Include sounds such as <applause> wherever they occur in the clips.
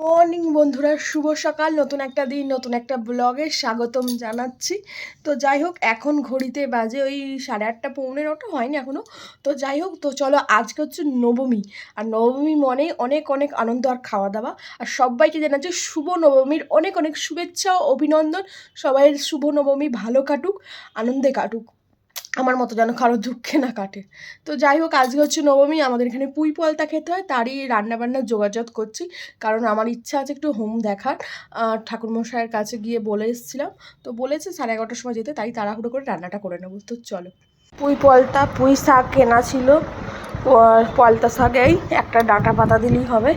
Morning বন্ধুরা, শুভ সকাল। নতুন একটা দিন, নতুন একটা ব্লগে স্বাগতম জানাচ্ছি। তো যাই হোক, এখন ঘড়িতে বাজে ওই সাড়ে আটটা পৌনে নটা, হয়নি এখনও তো যাই হোক, তো চলো আজকে হচ্ছে নবমী। আর নবমী মনে অনেক অনেক আনন্দ আর খাওয়া দাওয়া আর সবাইকে জানাচ্ছি শুভ নবমীর অনেক অনেক শুভেচ্ছা ও অভিনন্দন। সবাই শুভ নবমী ভালো কাটুক, আনন্দে কাটুক। আমার মতো যেন কারও দুঃখে না কাটে। তো যাই হোক, আজকে হচ্ছে নবমী, আমাদের এখানে পুঁই পলতা খেতে হয়, তারই রান্নাবান্নার যোগাযোগ করছি, কারণ আমার ইচ্ছা আছে একটু হোম দেখার। ঠাকুরমশাইয়ের কাছে গিয়ে বলে এসেছিলাম, তো বলেছে সাড়ে এগারোটার সময় যেতে, তাই তাড়াহুড়ো করে রান্নাটা করে নেব। তো চলো। পুঁই পলতা পুঁই শাক কেনা ছিল পলতা শাকেই একটা ডাঁটা পাতা দিলেই হবে,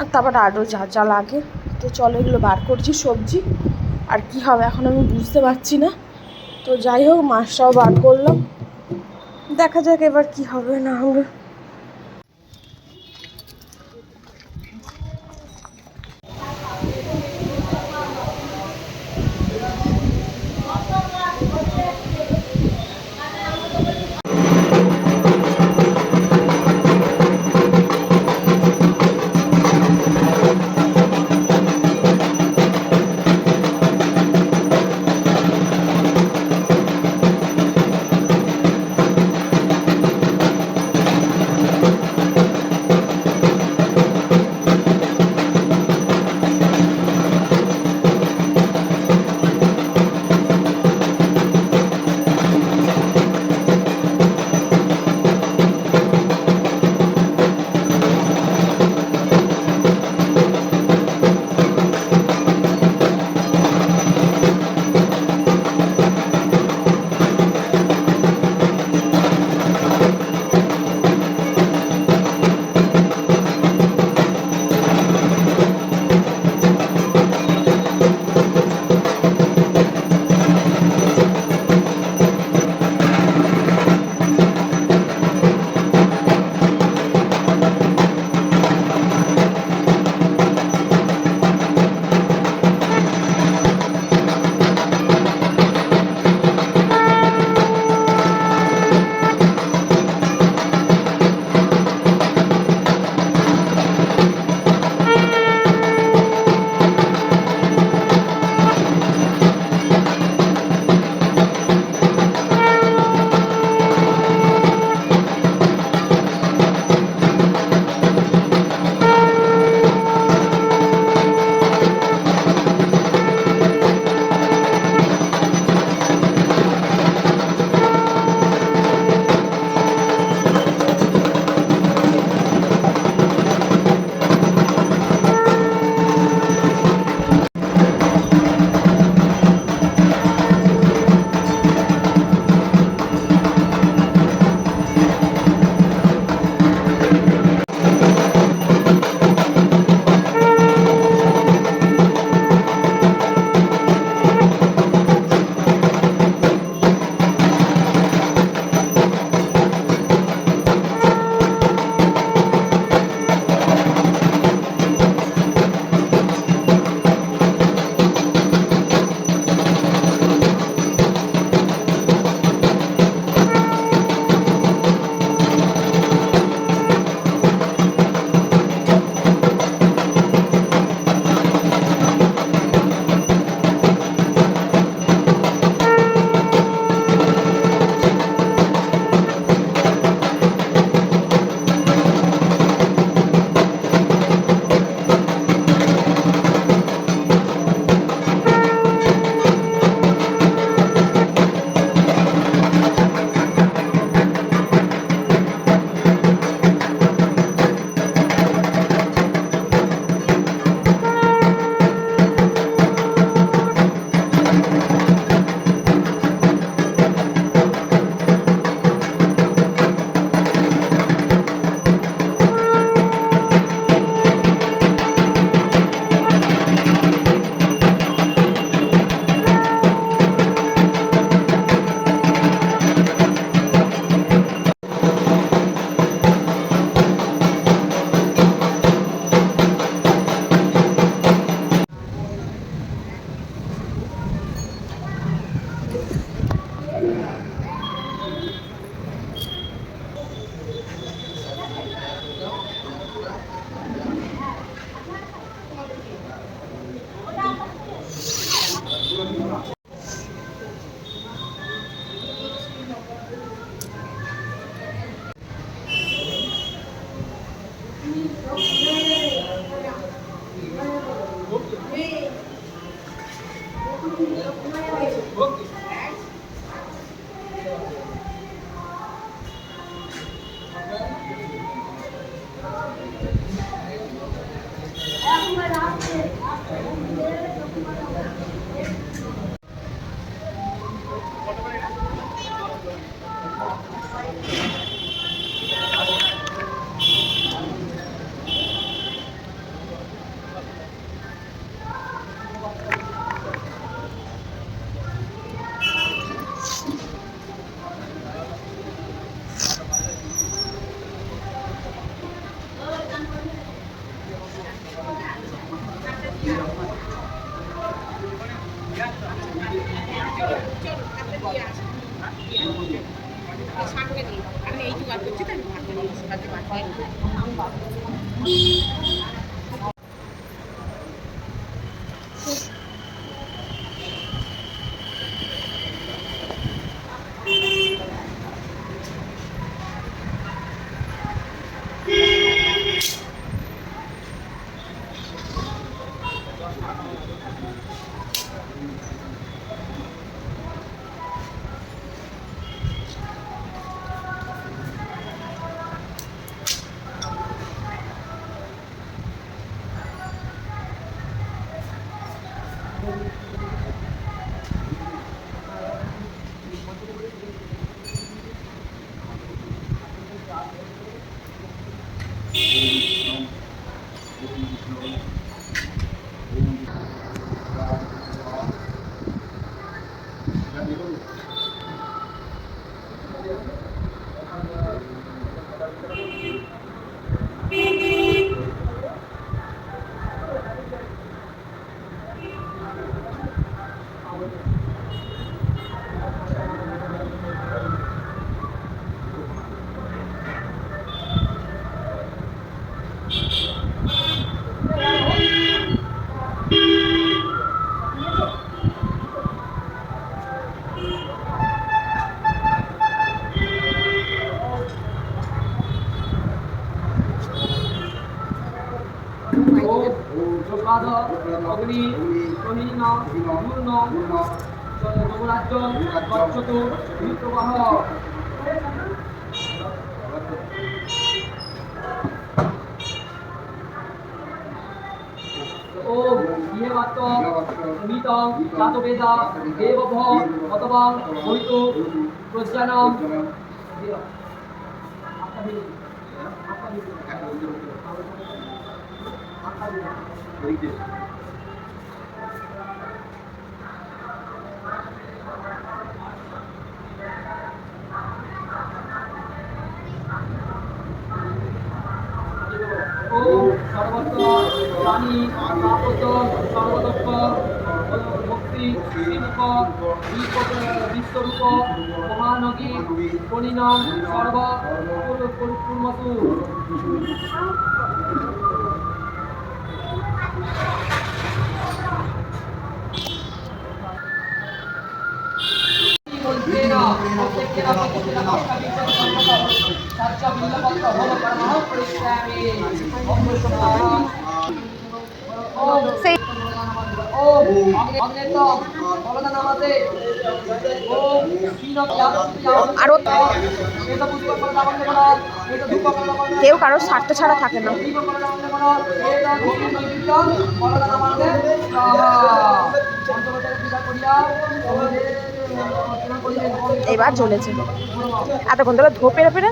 আর তারপর আরও যা যা লাগে। তো চলো এগুলো বার করছি, সবজি, আর কি হবে এখন আমি বুঝতে পারছি না। তো যাই হোক মাছটাও বার করলাম। দেখা যাক এবার কি হবে না হবে। আমি এই জোগাড় করছি তাই সাথে ভাত খাই অগ্নি সহীন পূর্ণ যমরাজ্য গচ্ছতু বিপ্রবাহ ওম ইয়ে মাত্র মিতং জাতবেদা দেবভ অথবা হইতু প্রজ্ঞানম প্রাণী আপতন সর্বদত্ত ভক্তি শিল্প বিশ্বরূপ মহানগী পরিণাম সর্ব প্রত্যেকেনা প্রত্যেকেনা ভক্তাবিচ্ছেদ সম্পদ সচ্চ বিল্লপত্র হোম সেই ওম অগ্নেত বলদান আমাতে ওম ক্ষীণ আরও বেদ পুষ্প প্রদাবন্ধ করা বেদ ধূপ প্রদাবন্ধ কেউ কারোর স্বার্থ ছাড়া থাকে না। এবার জ্বলেছে। এতক্ষণ ধরে ধো পেরে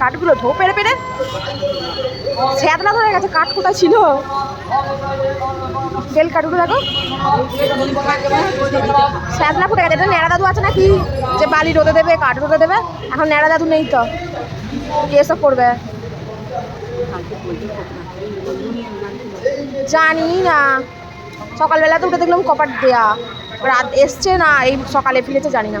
কাঠগুলো ধো পেরে? পেরে ছ্যাদনা ধরে গেছে, কাঠ ছিল? বেল কাঠগুলো দেখো। ছ্যাদনা ফুটে গেছে, এটা ন্যাড়া দাদু আছে নাকি? যে বালি রোদে দেবে, কাঠ রোদে দেবে? এখন ন্যাড়া দাদু নেই তো। এসব করবে? জানি না। সকালবেলা তো উঠে দেখলাম কপাট দেয়া। রাত এসছে না, এই সকালে ফিরেছে, জানি না।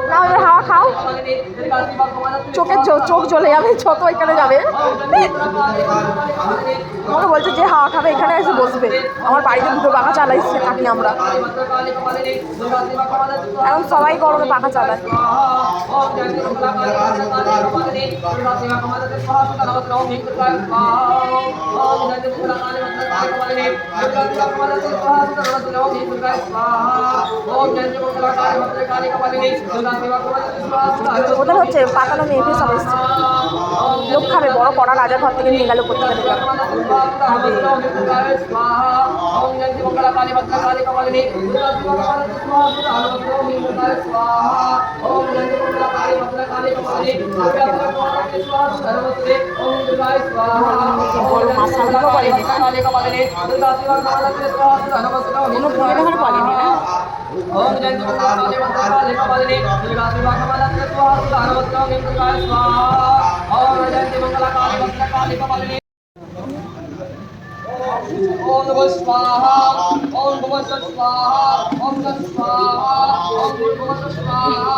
চোখ চলে যাবে, যত এখানে যাবে। আমাকে বলছে যে হাওয়া খাবে, এখানে এসে বসবে। আমার বাড়িতে দুটো পাখা চালাইছে থাকি আমরা। এখন সবাই গরমে পাখা চালায়। ওদের হচ্ছে পাতানো মেয়েকে সব এসছে। লোক খাবে বড় কড়া রাজার ঘর থেকে নিয়ে গেল কোনো দেখানো পারেনি না। ओम जय मंगला काली मंगला काली कपालिनी दुर्गा शिवा कमला स्वाहा सुधारवत्तम इंद्रकाय स्वाहा ओम जय मंगला काली मंगला काली कपालिनी ओम नमः स्वाहा ओम नमः स्वाहा ओम नमः स्वाहा ओम नमः स्वाहा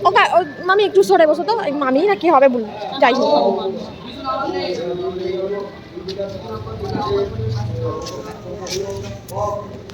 ও কা- ও মামি একটু সরে বসো তো এই মামি না কি হবে বল যাই হোক পরিশ্রামে পরে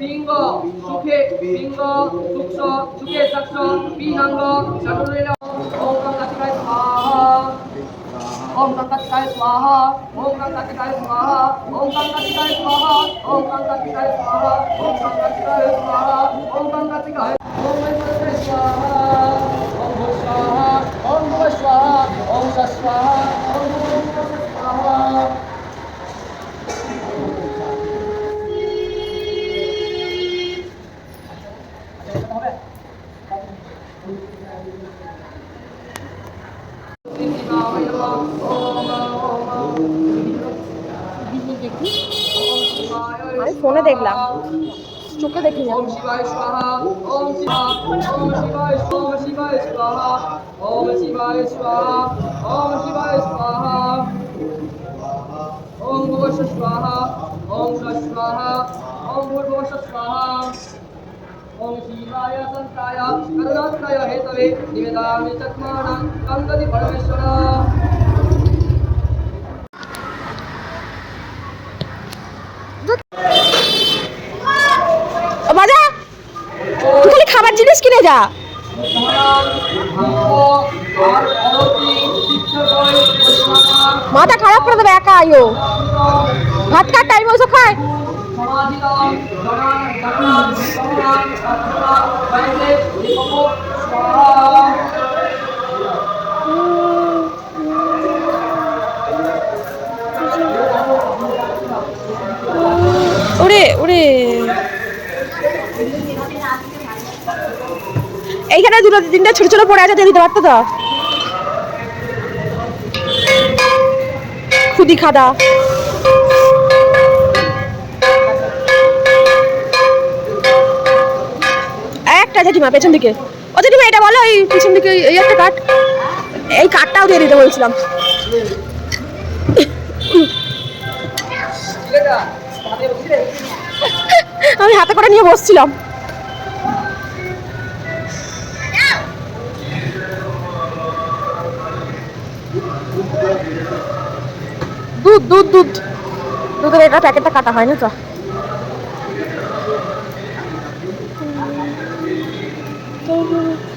पिंग सुखे पिंग सुखे सक्ष पिनांग ओम कंकटिकाय स्वाहा ओम कंकटिकाय स्वाहा ओम कंकटिकाय स्वाहा ओम कंकटिकाय स्वाहा ओम कंकटिकाय स्वाहा ओम कंकटिकाय ओम वैष्णवे स्वाहा ओम भू स्वाहा ओम भू स्वाहा ओम स स्वाहा ओम भू स्वाहा আমি ফোনে দেখলাম চোখে দেখি ওম শিবায় স্বাহা ওম শিবায় ওম শিবায় ওম শিবায় স্বাহা ওম শিবায় স্বাহা ওম শিবায় স্বাহা ওম ভুবশ ওম স্বাহা ওম ভুবশ স্বাহা ओम शिवाय संताय करुणात्मय हेतवे निवेदामि चत्मानं गङ्गति परमेश्वर ও বাজা তুই খালি খাবার জিনিস কিনে যা মাথা খারাপ করে দেবে একা আইও ভাত খাওয়ার টাইমে ওসব খায় ওরে ওরে। এইখানে দুটো তিনটা ছোট ছোট পড়ে আছে দিতে পারতো তো? খুদি খাদা। পেছন দিকে। ও এটা বলো, এই দিকে এই একটা কাঠ। এই কাঠটাও দিয়ে দিতে বলছিলাম। আমি হাতে করে নিয়ে বসছিলাম। দুধ দুধ দুধ। দুধের এটা প্যাকেটটা কাটা হয় না তো এ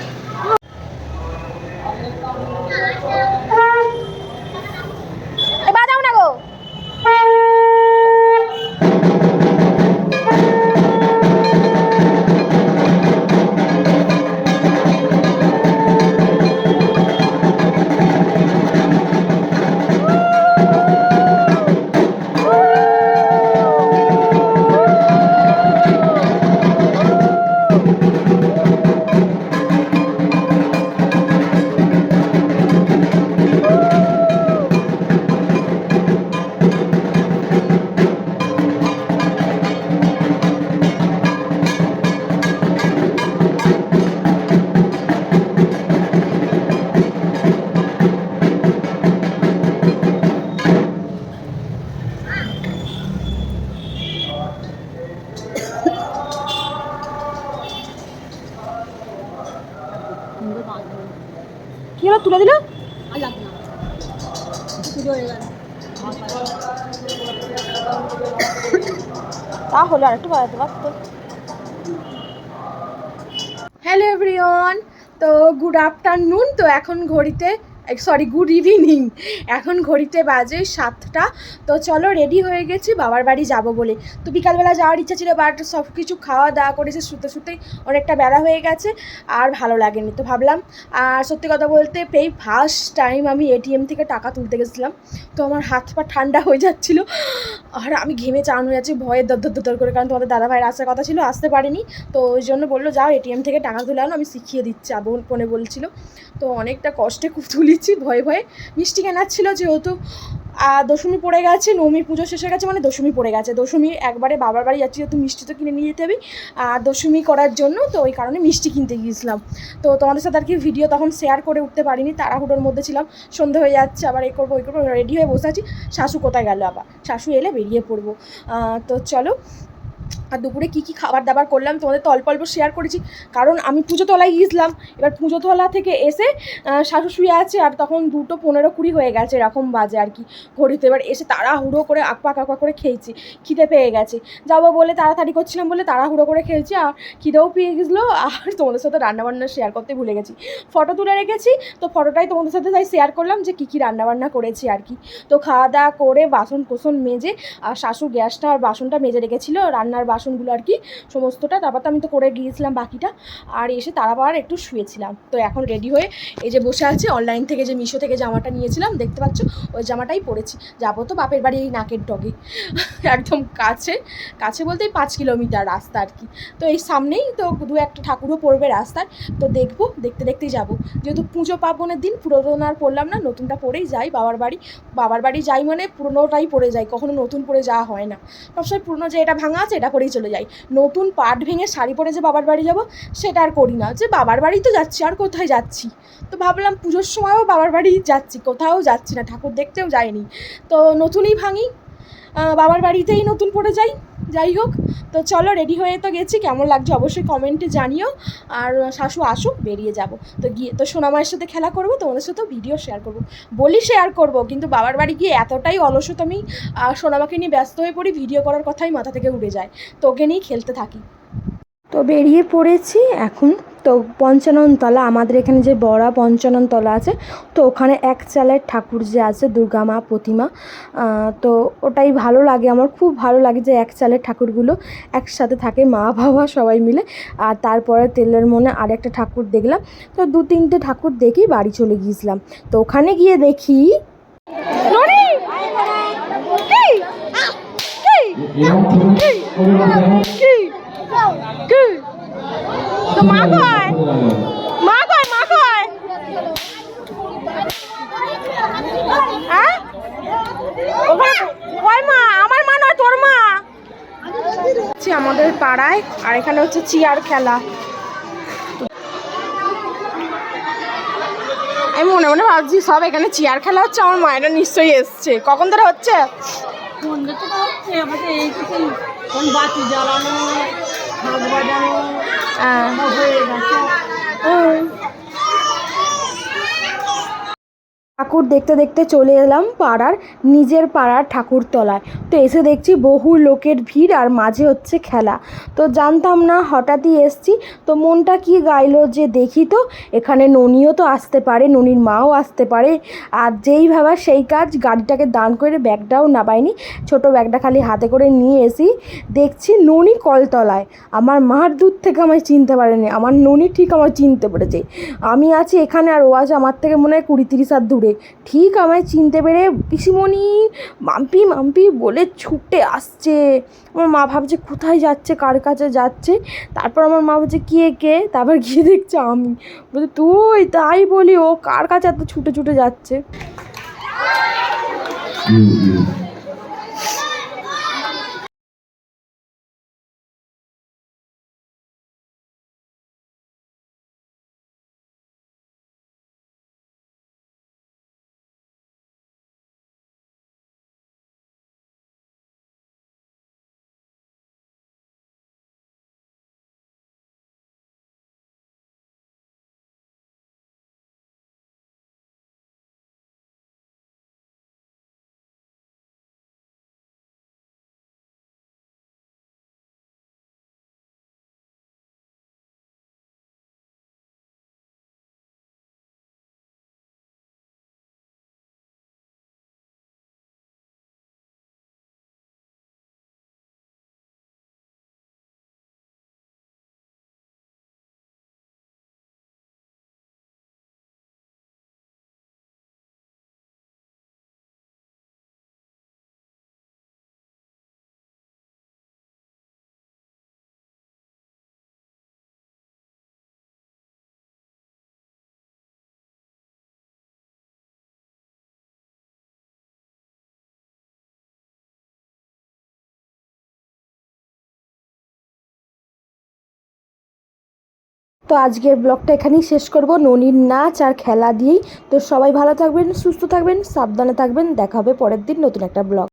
হলো আর একটু পারতো হ্যালো এভরিওয়ান তো গুড আফটারনুন তো এখন ঘড়িতে সরি গুড ইভিনিং এখন ঘড়িতে বাজে সাতটা। তো চলো রেডি হয়ে গেছি, বাবার বাড়ি যাব বলে। তো বিকালবেলা যাওয়ার ইচ্ছা ছিল বাট সব কিছু খাওয়া দাওয়া করেছে, শুতে শুতেই অনেকটা বেলা হয়ে গেছে, আর ভালো লাগেনি। তো ভাবলাম, আর সত্যি কথা বলতে পেই ফার্স্ট টাইম আমি এটিএম থেকে টাকা তুলতে গেছিলাম। তো আমার হাত পা ঠান্ডা হয়ে যাচ্ছিল, আর আমি ঘেমে চান হয়ে যাচ্ছি, ভয়ে দর দর করে, কারণ তোমাদের দাদা ভাইয়ের আসার কথা ছিল, আসতে পারেনি। তো ওই জন্য বলল, যাও এটিএম থেকে টাকা তুলে আনো, আমি শিখিয়ে দিচ্ছি আবু ফোনে বলছিল। তো অনেকটা কষ্টে খুব তুলেছি ভয়ে ভয়ে। মিষ্টি কেনার ছিল যেহেতু দশমী পড়ে গেছে নবমী পুজো শেষ হয়ে গেছে মানে দশমী পড়ে গেছে। দশমী একবারে বাবার বাড়ি যাচ্ছি যেহেতু মিষ্টি তো কিনে নিয়ে যেতে হবে। আর দশমী করার জন্য তো ওই কারণে মিষ্টি কিনতে গিয়েছিলাম। তো তোমাদের সাথে আর কি ভিডিও তখন শেয়ার করে উঠতে পারিনি, তাড়াহুড়োর মধ্যে ছিলাম। সন্ধে হয়ে যাচ্ছে, আবার এ করব, ওই করব রেডি হয়ে বসে আছি। শাশু কোথায় গেল আবার? শাশু এলে বেরিয়ে পড়ব। তো চলো আর দুপুরে কী কী খাবার দাবার করলাম তোমাদের তো অল্প অল্প শেয়ার করেছি। কারণ আমি পুজো তলায় গিয়েছিলাম। এবার পুজো তলা থেকে এসে আহ, শাশু শুয়ে আছে আর তখন দুটো পনেরো কুড়ি হয়ে গেছে এরকম বাজে আর কি ঘড়িতে। এবার এসে তাড়াহুড়ো করে আকপাক আকপাক করে খেয়েছি খিদে পেয়ে গেছে। যাব বলে তাড়াতাড়ি করছিলাম বলে তাড়াহুড়ো করে খেয়েছি আর খিদেও পেয়ে গেছিল আর তোমাদের সাথে রান্নাবান্না শেয়ার করতে ভুলে গেছি। ফটো তুলে রেখেছি তো ফটোটাই তোমাদের সাথে তাই শেয়ার করলাম যে কী কী রান্নাবান্না করেছি আর কি। তো খাওয়া দাওয়া করে বাসন কোসন মেজে আর শাশু গ্যাসটা আর বাসনটা মেজে রেখেছিলো রান্নার বাসনগুলো আর কি, সমস্তটা। তারপর তো আমি তো করে গিয়েছিলাম বাকিটা। আর এসে তারাবার একটু শুয়েছিলাম। তো এখন রেডি হয়ে এই যে বসে আছে অনলাইন থেকে যে মিশো থেকে জামাটা নিয়েছিলাম, দেখতে পাচ্ছ, ওই জামাটাই পরেছি। যাব তো বাপের বাড়ি এই নাকের ডগে। <laughs> একদম কাছে কাছে বলতে পাঁচ কিলোমিটার রাস্তা আর কি। তো এই সামনেই তো দু একটা ঠাকুরও পড়বে রাস্তায় তো দেখব, দেখতে দেখতেই যাব। যেহেতু পুজো পার্বণের দিন পুরোনো আর পড়লাম না, নতুনটা পরেই যাই বাবার বাড়ি। বাবার বাড়ি যাই মানে পুরোনোটাই পরে যাই, কখনো নতুন পরে যাওয়া হয় না। সবসময় পুরোনো যে এটা ভাঙা আছে, এটা পরেই চলে যাই। নতুন পাট ভেঙে শাড়ি পরে যে বাবার বাড়ি যাব, সেটা আর করি না। যে বাবার বাড়ি তো যাচ্ছি, আর কোথায় যাচ্ছি? তো ভাবলাম পুজোর সময়ও বাবার বাড়ি যাচ্ছি, কোথাও যাচ্ছি না, ঠাকুর দেখতেও যাইনি। তো নতুনই ভাঙি বাবার বাড়িতেই নতুন পরে যাই। যাই হোক, তো চলো রেডি হয়ে তো গেছি। কেমন লাগছে অবশ্যই কমেন্টে জানিও। আর শাশু আসুক, বেরিয়ে যাব। তো গিয়ে, তো সোনামায়ের সাথে খেলা করব তোমাদের সাথেও ভিডিও শেয়ার করব। বলি শেয়ার করব, কিন্তু বাবার বাড়ি গিয়ে এতটাই অলসত আমি সোনামাকে নিয়ে ব্যস্ত হয়ে পড়ি ভিডিও করার কথাই মাথা থেকে উড়ে যায়। তো ওকে নিয়েই খেলতে থাকি। তো বেরিয়ে পড়েছি, এখন তো পঞ্চাননতলা আমাদের এখানে যে বড়া পঞ্চাননতলা আছে তো ওখানে এক চালের ঠাকুর যে আছে দুর্গা মা প্রতিমা তো ওটাই ভালো লাগে আমার খুব ভালো লাগে যে এক চালের ঠাকুরগুলো একসাথে থাকে মা বাবা সবাই মিলে। আর তারপরে তেলের মনে আরেকটা ঠাকুর দেখলাম তো দু তিনটে ঠাকুর দেখেই বাড়ি চলে গিয়েছিলাম। তো ওখানে গিয়ে দেখি তো মা কয়? মা কয় মা কয়? হ্যাঁ? ওখানে মা? আমার মা নয়, তোর মা? আমাদের পাড়ায়, আর এখানে হচ্ছে চেয়ার খেলা। আমি মনে মনে ভাবছি, সব এখানে চেয়ার খেলা হচ্ছে, আমার মায়েরা নিশ্চয়ই এসছে। কখন ধরে হচ্ছে? আমাদের কোন বাতি জ্বালানো হ্যাঁ সব হয়ে গেছে হুম। ঠাকুর দেখতে দেখতে চলে এলাম পাড়ার নিজের পাড়ার ঠাকুরতলায়। তো এসে দেখছি বহু লোকের ভিড় আর মাঝে হচ্ছে খেলা। তো জানতাম না, হঠাৎই এসছি। তো মনটা কি গাইলো যে দেখি তো, এখানে ননিও তো আসতে পারে, ননির মাও আসতে পারে। আর যেই ভাবা সেই কাজ, গাড়িটাকে দান করে ব্যাগটাও নাবাইনি ছোট ব্যাগটা খালি হাতে করে নিয়ে এসি। দেখছি ননি কলতলায়। আমার মার দূর থেকে আমায় চিনতে পারেনি। আমার ননি ঠিক আমার চিনতে পেরেছে। আমি আছি এখানে আর ও আছে আমার থেকে মনে হয় কুড়ি তিরিশ দূরে। ঠিক আমায় চিনতে পেরে পিসিমণি মাম্পি মাম্পি বলে ছুটে আসছে। আমার মা ভাবছে কোথায় যাচ্ছে, কার কাছে যাচ্ছে? তারপর আমার মা বলছে, কে কে? তারপর গিয়ে দেখছে আমি। বলছে, তুই? তাই বলি ও, কার কাছে এত ছুটে ছুটে যাচ্ছে? তো আজকের ব্লগটা এখানেই শেষ করব। ননির নাচ আর খেলা দিয়েই। তো সবাই ভালো থাকবেন, সুস্থ থাকবেন, সাবধানে থাকবেন। দেখা হবে পরের দিন নতুন একটা ব্লগ।